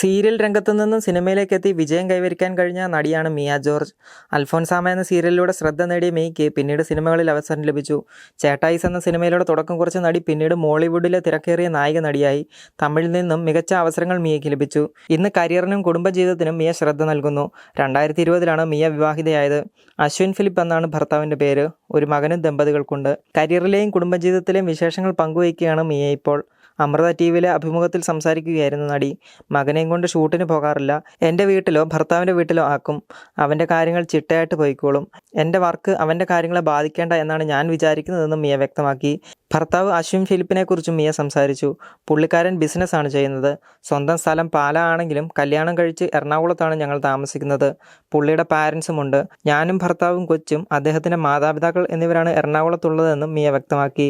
Serial രംഗത്തു നിന്നും സിനിമയിലേക്ക് എത്തി വിജയം കൈവരിക്കാൻ കഴിഞ്ഞ നടിയാണ് മിയ ജോർജ്. അൽഫോൻസാമ എന്ന സീരിയലിലൂടെ ശ്രദ്ധ നേടിയ മെയ്ക്ക് പിന്നീട് സിനിമകളിൽ അവസരം ലഭിച്ചു. ചേട്ടായിസ് എന്ന സിനിമയിലൂടെ തുടക്കം കുറിച്ച നടി പിന്നീട് മോളിവുഡിലെ തിരക്കേറിയ നായിക നടിയായി തമിഴിൽ നിന്നും മികച്ച അവസരങ്ങൾ മിയയ്ക്ക് ലഭിച്ചു. ഇന്ന് കരിയറിനും കുടുംബജീവിതത്തിനും മിയ ശ്രദ്ധ നൽകുന്നു. രണ്ടായിരത്തി ഇരുപതിലാണ് മിയ വിവാഹിതയായത്. അശ്വിൻ ഫിലിപ്പ് എന്നാണ് ഭർത്താവിന്റെ പേര്. ഒരു മകനും ദമ്പതികൾക്കുണ്ട്. കരിയറിലെയും കുടുംബജീവിതത്തിലെയും വിശേഷങ്ങൾ പങ്കുവയ്ക്കുകയാണ് മിയ ഇപ്പോൾ. അമൃത ടി വിയിലെ അഭിമുഖത്തിൽ സംസാരിക്കുകയായിരുന്നു നടി. മകനെയും കൊണ്ട് ഷൂട്ടിന് പോകാറില്ല. എന്റെ വീട്ടിലോ ഭർത്താവിന്റെ വീട്ടിലോ ആക്കും. അവന്റെ കാര്യങ്ങൾ ചിട്ടയായിട്ട് പോയിക്കോളും. എന്റെ വർക്ക് അവന്റെ കാര്യങ്ങളെ ബാധിക്കേണ്ട എന്നാണ് ഞാൻ വിചാരിക്കുന്നതെന്നും മിയ വ്യക്തമാക്കി. ഭർത്താവ് അശ്വിൻ ഫിലിപ്പിനെ കുറിച്ചും മിയ സംസാരിച്ചു. പുള്ളിക്കാരൻ ബിസിനസ്സാണ് ചെയ്യുന്നത്. സ്വന്തം സ്ഥലം പാല ആണെങ്കിലും കല്യാണം കഴിച്ച് എറണാകുളത്താണ് ഞങ്ങൾ താമസിക്കുന്നത്. പുള്ളിയുടെ പാരൻസുമുണ്ട് ഞാനും ഭർത്താവും കൊച്ചും അദ്ദേഹത്തിന്റെ മാതാപിതാക്കൾ എന്നിവരാണ് എറണാകുളത്തുള്ളതെന്നും മിയ വ്യക്തമാക്കി.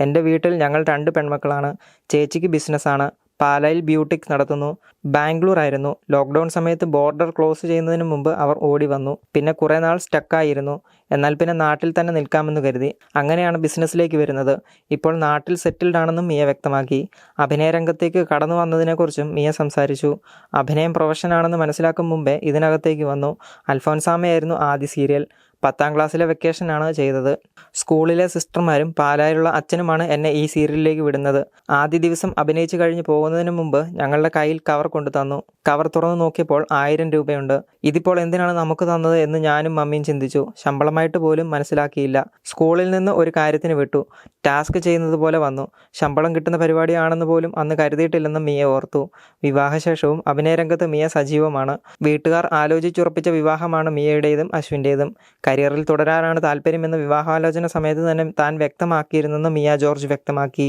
എന്റെ വീട്ടിൽ ഞങ്ങൾ രണ്ട് പെൺമക്കളാണ്. ചേച്ചിക്ക് ബിസിനസ്സാണ് പാലയിൽ ബ്യൂട്ടിക് നടത്തുന്നു. ബാംഗ്ലൂർ ആയിരുന്നു. ലോക്ക്ഡൗൺ സമയത്ത് ബോർഡർ ക്ലോസ് ചെയ്യുന്നതിന് മുമ്പ് അവർ ഓടി വന്നു. പിന്നെ കുറേ നാൾ സ്റ്റക്കായിരുന്നു എന്നാൽ പിന്നെ നാട്ടിൽ തന്നെ നിൽക്കാമെന്ന് കരുതി. അങ്ങനെയാണ് ബിസിനസ്സിലേക്ക് വരുന്നത്. ഇപ്പോൾ നാട്ടിൽ സെറ്റിൽഡ് ആണെന്നും മിയ വ്യക്തമാക്കി. അഭിനയ രംഗത്തേക്ക് കടന്നു വന്നതിനെക്കുറിച്ചും മിയ സംസാരിച്ചു. അഭിനയം പ്രൊഫഷനാണെന്ന് മനസ്സിലാക്കും മുമ്പേ ഇതിനകത്തേക്ക് വന്നു. അൽഫോൻസാമയായിരുന്നു ആദ്യ സീരിയൽ പത്താം ക്ലാസ്സിലെ വെക്കേഷനാണ് ചെയ്തത്. സ്കൂളിലെ സിസ്റ്റർമാരും പാലായിലുള്ള അച്ഛനുമാണ് എന്നെ ഈ സീരിയലിലേക്ക് വിടുന്നത്. ആദ്യ ദിവസം അഭിനയിച്ചു കഴിഞ്ഞ് പോകുന്നതിന് മുമ്പ് ഞങ്ങളുടെ കയ്യിൽ കവർ കൊണ്ടു തന്നു. കവർ തുറന്നു നോക്കിയപ്പോൾ ആയിരം രൂപയുണ്ട്. ഇതിപ്പോൾ എന്തിനാണ് നമുക്ക് തന്നത് എന്ന് ഞാനും മമ്മിയും ചിന്തിച്ചു. ശമ്പളമായിട്ട് പോലും മനസ്സിലാക്കിയില്ല. സ്കൂളിൽ നിന്ന് ഒരു കാര്യത്തിന് വിട്ടു. ടാസ്ക് ചെയ്യുന്നത് പോലെ വന്നു. ശമ്പളം കിട്ടുന്ന പരിപാടിയാണെന്ന് പോലും അന്ന് കരുതിയിട്ടില്ലെന്ന് മിയ ഓർത്തു. വിവാഹശേഷവും അഭിനയരംഗത്ത് മിയ സജീവമാണ്. വീട്ടുകാർ ആലോചിച്ചുറപ്പിച്ച വിവാഹമാണ് മിയയുടേതും അശ്വിന്റേതും കരിയറിൽ തുടരാനാണ് താല്പര്യമെന്ന് വിവാഹാലോചന സമയത്ത് തന്നെ താൻ വ്യക്തമാക്കിയിരുന്നെന്ന് മിയ ജോർജ് വ്യക്തമാക്കി.